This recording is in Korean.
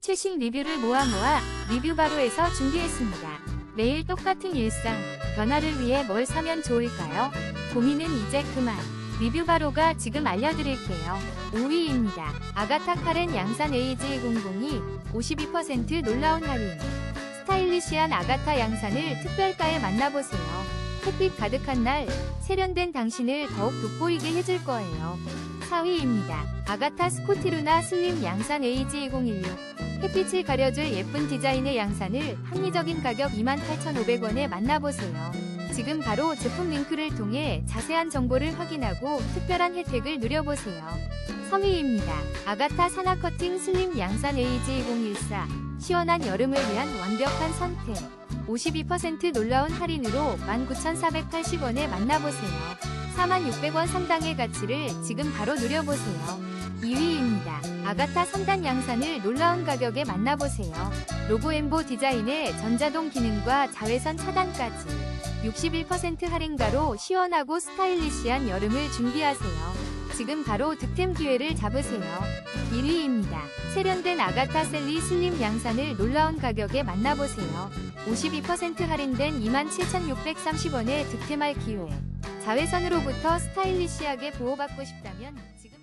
최신 리뷰를 모아 모아 리뷰 바로에서 준비했습니다. 매일 똑같은 일상, 변화를 위해 뭘 사면 좋을까요? 고민은 이제 그만. 리뷰 바로가 지금 알려드릴게요. 5위입니다. 아가타 카렌 양산 AG002 52% 놀라운 할인. 스타일리시한 아가타 양산을 특별가에 만나보세요. 햇빛 가득한 날, 세련된 당신을 더욱 돋보이게 해줄 거예요. 4위입니다. 아가타 스코티루나 슬림 양산 AG2016 햇빛을 가려줄 예쁜 디자인의 양산을 합리적인 가격 28,500원에 만나보세요. 지금 바로 제품 링크를 통해 자세한 정보를 확인하고 특별한 혜택을 누려보세요. 3위입니다. 아가타 사나 커팅 슬림 양산 AG2014 시원한 여름을 위한 완벽한 선택 52% 놀라운 할인으로 19,480원에 만나보세요. 46,600원 상당의 가치를 지금 바로 누려보세요. 2위입니다. 아가타 3단 양산을 놀라운 가격에 만나보세요. 로고 엠보 디자인의 전자동 기능과 자외선 차단까지 61% 할인가로 시원하고 스타일리시한 여름을 준비하세요. 지금 바로 득템 기회를 잡으세요. 1위입니다. 세련된 아가타 셀리 슬림 양산을 놀라운 가격에 만나보세요. 52% 할인된 27,630원에 득템할 기회. 자외선으로부터 스타일리시하게 보호받고 싶다면 지금